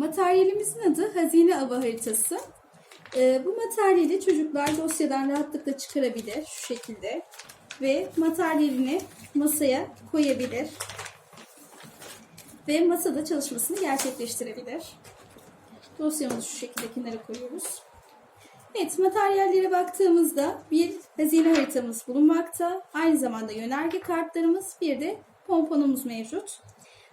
Materyalimizin adı hazine avı haritası. Ee, bu materyali çocuklar dosyadan rahatlıkla çıkarabilir şu şekilde ve materyalini masaya koyabilir ve masada çalışmasını gerçekleştirebilir. Dosyamızı şu şekilde kenara koyuyoruz. Evet, materyallere baktığımızda bir hazine haritamız bulunmakta. Aynı zamanda yönerge kartlarımız, bir de pomponumuz mevcut.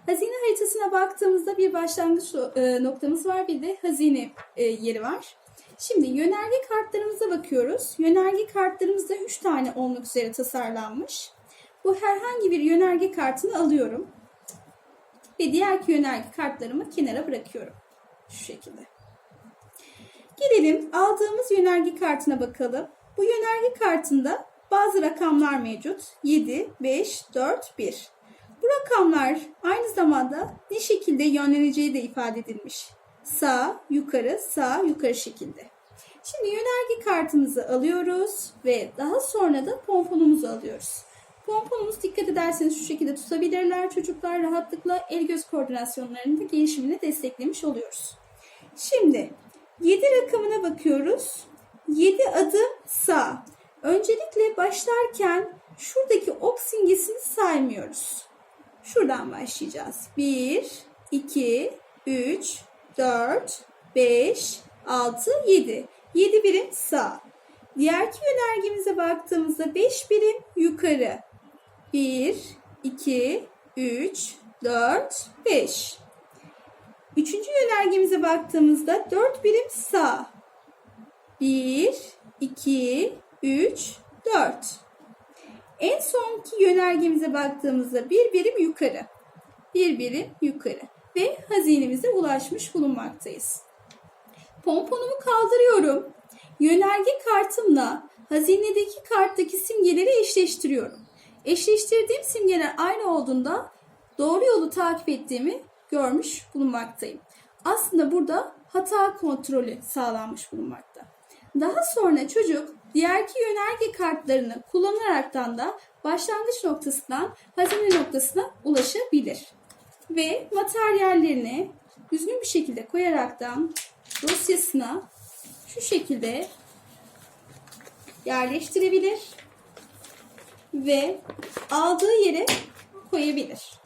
Hazine haritasına baktığımızda bir başlangıç e, noktamız var, bir de hazine e, yeri var. Şimdi yönerge kartlarımıza bakıyoruz. Yönerge kartlarımızda 3 tane olmak üzere tasarlanmış. Bu herhangi bir yönerge kartını alıyorum. Ve diğer yönerge kartlarımı kenara bırakıyorum. Şu şekilde. Gelelim aldığımız yönerge kartına bakalım. Bu yönerge kartında bazı rakamlar mevcut. 7, 5, 4, 1. Bu rakamlar aynı zamanda ne şekilde yönleneceği de ifade edilmiş. Sağ, yukarı, sağ, yukarı şekilde. Şimdi yönerge kartımızı alıyoruz ve daha sonra da pomponumuzu alıyoruz. Pomponumuz dikkat ederseniz şu şekilde tutabilirler çocuklar rahatlıkla el göz koordinasyonlarının da gelişimini desteklemiş oluyoruz. Şimdi 7 rakamına bakıyoruz. 7 adım sağ. Öncelikle başlarken şuradaki ok simgesini saymıyoruz. Şuradan başlayacağız. 1, 2, 3, 4, 5, 6, 7. 7 birim sağ. Diğerki yönergemize baktığımızda 5 birim yukarı. 1, 2, 3, 4, 5. Üçüncü yönergemize baktığımızda 4 birim sağ. 1, 2, 3, 4. En sonki yönergemize baktığımızda bir birim yukarı. Bir birim yukarı. Ve hazinemize ulaşmış bulunmaktayız. Pomponumu kaldırıyorum. Yönerge kartımla hazinedeki karttaki simgeleri eşleştiriyorum. Eşleştirdiğim simgeler aynı olduğunda doğru yolu takip ettiğimi görmüş bulunmaktayım. Aslında burada hata kontrolü sağlanmış bulunmakta. Daha sonra çocuk diğerki yönerge kartlarını kullanaraktan da başlangıç noktasından hazine noktasına ulaşabilir. Ve materyallerini düzgün bir şekilde koyaraktan dosyasına şu şekilde yerleştirebilir ve aldığı yere koyabilir.